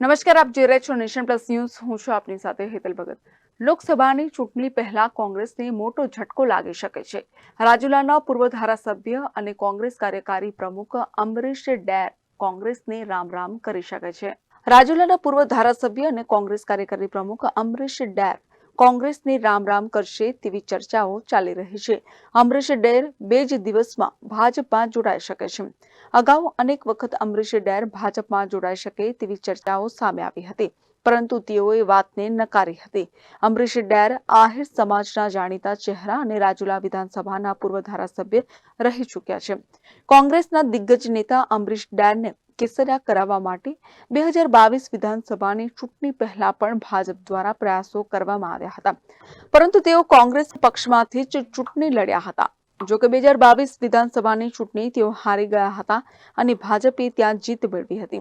નમસ્કાર, આપ જોઈ રહ્યા છો નેશન પ્લસ ન્યૂઝ. હું છું આપની સાથે હેતલ ભગત. લોકસભાની ચૂંટણી પહેલા કોંગ્રેસને મોટો ઝટકો લાગી શકે છે. રાજુલાના પૂર્વ ધારાસભ્ય અને કોંગ્રેસ કાર્યકારી પ્રમુખ અમરીશ ડેર કોંગ્રેસને રામ રામ કરી શકે છે. રાજુલાના પૂર્વ ધારાસભ્ય અને કોંગ્રેસ કાર્યકારી પ્રમુખ અમરીશ ડેર કોંગ્રેસને રામ રામ કરશે તેવી ચર્ચાઓ ચાલી રહી છે. અમરીશ ડેર બે જ દિવસમાં ભાજપમાં જોડાઈ શકે છે. અગાઉ અનેક વખત અમરીશ ડેર ભાજપમાં જોડાઈ શકે તેવી ચર્ચાઓ સામે આવી હતી, પરંતુ તેઓએ વાતને નકારી હતી. અમરીશ ડેર આહિર સમાજના જાણીતા ચહેરા અને રાજુલા વિધાનસભાના પૂર્વ ધારાસભ્ય રહી ચૂક્યા છે. કોંગ્રેસના દિગ્ગજ નેતા અમરીશ ડેરને કેસરિયા કરાવવા માટે બે હજાર બાવીસ વિધાનસભાની ચૂંટણી પહેલા પણ ભાજપ દ્વારા પ્રયાસો કરવામાં આવ્યા હતા. પરંતુ તેઓ કોંગ્રેસ પક્ષમાંથી જ ચૂંટણી લડ્યા હતા. જો કે બે હજાર બાવીસ વિધાનસભાની ચૂંટણી તેઓ હારી ગયા હતા અને ભાજપે ત્યાં જીત મેળવી હતી.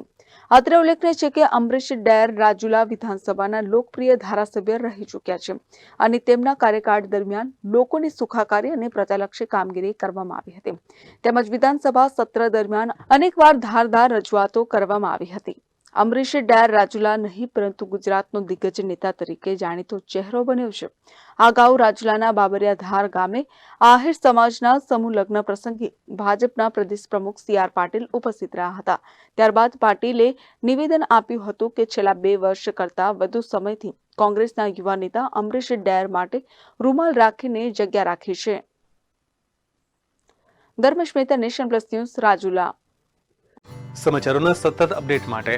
અત્રે ઉલ્લેખનીય છે કે અમરીશ ડેર રાજુલા વિધાનસભાના લોકપ્રિય ધારાસભ્ય રહી ચૂક્યા છે અને તેમના કાર્યકાળ દરમિયાન લોકોની સુખાકારી અને પ્રજાલક્ષી કામગીરી કરવામાં આવી હતી. તેમજ વિધાનસભા સત્ર દરમિયાન અનેકવાર ધારદાર રજૂઆતો કરવામાં આવી હતી. અમરીશ ડાયર રાજુલા નહીં, પરંતુ ગુજરાતનો દિગ્ગજ નેતા તરીકે જાણીતો ચહેરો બન્યો છે. અગાઉ રાજુલાના બાબરિયા ધાર ગામે આહિર સમાજના સમૂહ લગ્ન પ્રસંગે ભાજપના પ્રદેશ પ્રમુખ સી આર પાટીલ ઉપસ્થિત રહ્યા હતા. ત્યારબાદ પાટીલે નિવેદન આપ્યું હતું કે છેલ્લા બે વર્ષ કરતા વધુ સમયથી કોંગ્રેસના યુવા નેતા અમરીશ ડાયર માટે રૂમાલ રાખીને જગ્યા રાખી છે. Dharmesh Mehta, nation plus news Rajula. સમાચારોના સતત અપડેટ માટે